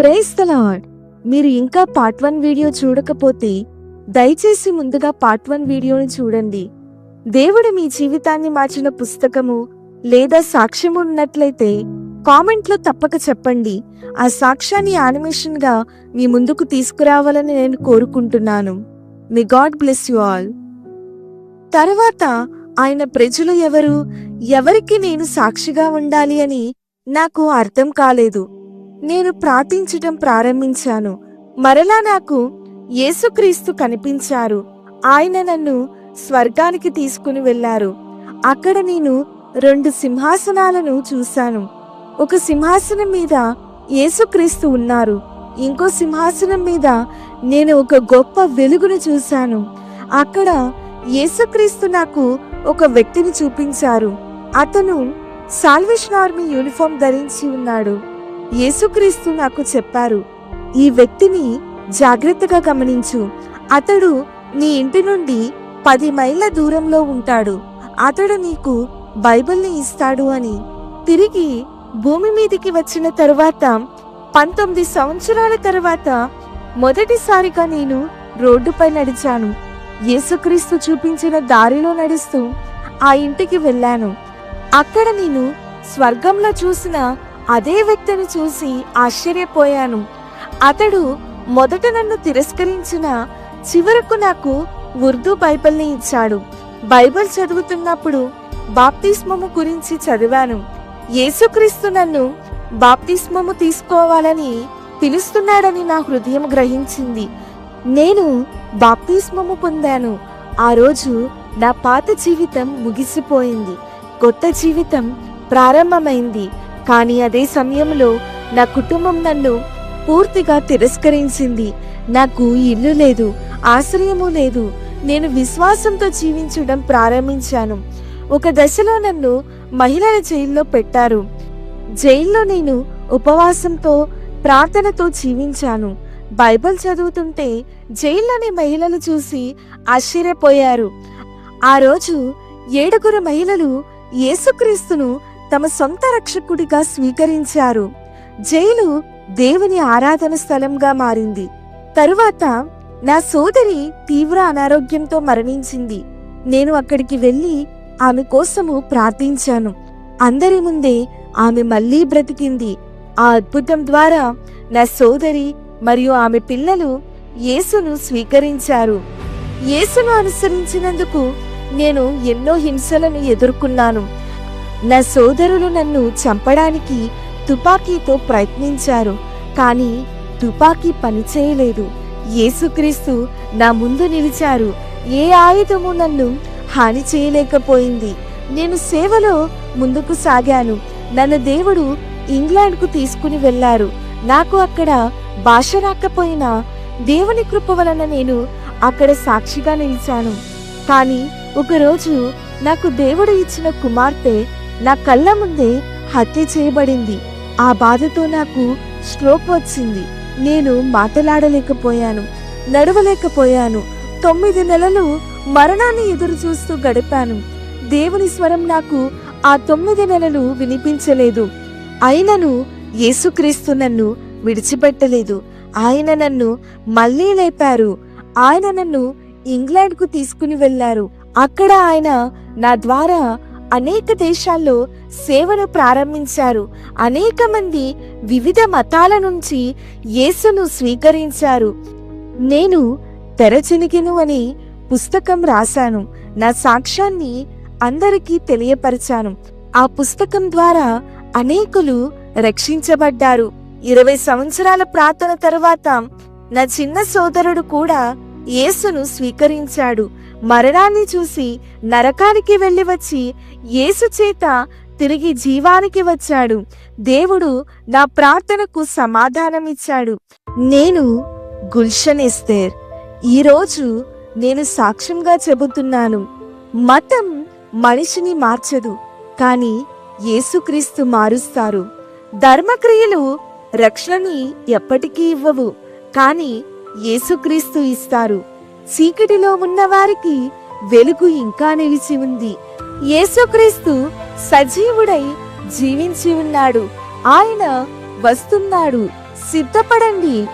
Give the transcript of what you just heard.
Praise the మీరు ఇంకా part one video చూడకపోతే దయచేసి ముందుగా పార్ట్ వన్ వీడియోని చూడండి. దేవుడు మీ జీవితాన్ని మార్చిన పుస్తకము లేదా సాక్ష్యం ఉన్నట్లయితే కామెంట్లో తప్పక చెప్పండి. ఆ సాక్ష్యాన్ని యానిమేషన్గా మీ ముందుకు తీసుకురావాలని నేను కోరుకుంటున్నాను. మీ గాడ్ బ్లెస్ యు ఆల్. తర్వాత ఆయన ప్రజలు ఎవరు? ఎవరికి నేను సాక్షిగా ఉండాలి అని నాకు అర్థం కాలేదు. నేను ప్రార్థించటం ప్రారంభించాను. మరలా నాకు యేసుక్రీస్తు కనిపించారు. ఆయన నన్ను స్వర్గానికి తీసుకుని వెళ్ళారు అక్కడ నేను రెండు సింహాసనాలను చూశాను. ఒక సింహాసనం మీద యేసుక్రీస్తు ఉన్నారు. ఇంకో సింహాసనం మీద నేను ఒక గొప్ప వెలుగును చూశాను. అక్కడ యేసుక్రీస్తు నాకు ఒక వ్యక్తిని చూపించారు. అతను సాల్వేషన్ ఆర్మీ యూనిఫామ్ ధరించి ఉన్నాడు. యేసుక్రీస్తు నాకు చెప్పారు ఈ వ్యక్తిని జాగ్రత్తగా గమనించు. అతడు నీ ఇంటి నుండి పది మైళ్ళ దూరంలో ఉంటాడు. అతడు నీకు బైబిల్ని ఇస్తాడు అని. తిరిగి భూమి మీదికి వచ్చిన తరువాత పంతొమ్మిది సంవత్సరాల తర్వాత మొదటిసారిగా నేను రోడ్డుపై నడిచాను. యేసుక్రీస్తు చూపించిన దారిలో నడుస్తూ ఆ ఇంటికి వెళ్ళాను. అక్కడ నేను స్వర్గంలో చూసిన అదే వ్యక్తిని చూసి ఆశ్చర్యపోయాను. అతడు మొదట నన్ను తిరస్కరించిన చివరకు నాకు ఉర్దూ బైబిల్ని ఇచ్చాడు. బైబిల్ చదువుతున్నప్పుడు బాప్తిస్మము గురించి చదివాను. యేసుక్రీస్తు నన్ను బాప్తిస్మము తీసుకోవాలని పిలుస్తున్నాడని నా హృదయం గ్రహించింది. నేను బాప్తిస్మము పొందాను. ఆ రోజు నా పాత జీవితం ముగిసిపోయింది. కొత్త జీవితం ప్రారంభమైంది. కానీ అదే సమయంలో నా కుటుంబం నన్ను పూర్తిగా తిరస్కరించింది. నాకు ఇల్లు లేదు ఆశ్రయము లేదు. నేను విశ్వాసంతో జీవించడం ప్రారంభించాను. ఒక దశలో నన్ను మహిళల జైల్లో పెట్టారు. జైల్లో నేను ఉపవాసంతో ప్రార్థనతో జీవించాను. బైబిల్ చదువుతుంటే జైల్లోని మహిళలు చూసి ఆశ్చర్యపోయారు. ఆ రోజు ఏడుగురు మహిళలు యేసుక్రీస్తును తమ సొంత రక్షకుడిగా స్వీకరించారు. జైలు దేవుని ఆరాధన స్థలంగా మారింది. తరువాత నా సోదరి తీవ్ర అనారోగ్యంతో మరణించింది. నేను అక్కడికి వెళ్ళి ఆమె కోసము ప్రార్థించాను. అందరి ముందే ఆమె మళ్ళీ బ్రతికింది. ఆ అద్భుతం ద్వారా నా సోదరి మరియు ఆమె పిల్లలు యేసును స్వీకరించారు. యేసును అనుసరించినందుకు నేను ఎన్నో హింసలను ఎదుర్కొన్నాను. నా సోదరులు నన్ను చంపడానికి తుపాకీతో ప్రయత్నించారు కానీ తుపాకీ పనిచేయలేదు యేసుక్రీస్తు నా ముందు నిలిచారు. ఏ ఆయుధము నన్ను హాని చేయలేకపోయింది. నేను సేవలో ముందుకు సాగాను. నన్ను దేవుడు ఇంగ్లాండ్కు తీసుకుని వెళ్ళారు. నాకు అక్కడ భాష రాకపోయినా దేవుని కృప వలన నేను అక్కడ సాక్షిగా నిలిచాను. కానీ ఒకరోజు నాకు దేవుడు ఇచ్చిన కుమార్తె నా కళ్ళ ముందే హత్య చేయబడింది. ఆ బాధతో నాకు స్ట్రోక్ వచ్చింది. నేను మాట్లాడలేకపోయాను నడవలేకపోయాను. తొమ్మిది నెలలు మరణాన్ని ఎదురు చూస్తూ గడిపాను. దేవుని స్వరం నాకు ఆ తొమ్మిది నెలలు వినిపించలేదు. అయినను యేసుక్రీస్తు నన్ను విడిచిపెట్టలేదు. ఆయన నన్ను మళ్ళీ లేపారు. ఆయన నన్ను ఇంగ్లాండ్కు తీసుకుని వెళ్ళారు అక్కడ ఆయన నా ద్వారా అనేక దేశాల్లో సేవను ప్రారంభించారు. అనేక మంది వివిధ మతాల నుంచి యేసును స్వీకరించారు. నేను తెరచినిగిను అని పుస్తకం రాశాను. నా సాక్ష్యాన్ని అందరికీ తెలియపరిచాను. ఆ పుస్తకం ద్వారా అనేకులు రక్షించబడ్డారు. ఇరవై సంవత్సరాల ప్రార్థన తరువాత నా చిన్న సోదరుడు కూడా యేసును స్వీకరించాడు. మరణాన్ని చూసి నరకానికి వెళ్ళి వచ్చి యేసు చేత తిరిగి జీవానికి వచ్చాడు. దేవుడు నా ప్రార్థనకు సమాధానమిచ్చాడు నేను గుల్షన్ ఎస్తేర్. ఈరోజు నేను సాక్ష్యంగా చెబుతున్నాను. మతం మనిషిని మార్చదు కానీ యేసుక్రీస్తు మారుస్తారు. ధర్మక్రియలు రక్షణని ఎప్పటికీ ఇవ్వవు కానీ యేసుక్రీస్తు ఇస్తారు. చీకటిలో ఉన్న వారికి వెలుగు ఇంకా నిలిచి ఉంది. యేసుక్రీస్తు సజీవుడై జీవించి ఉన్నాడు. ఆయన వస్తున్నాడు. సిద్ధపడండి.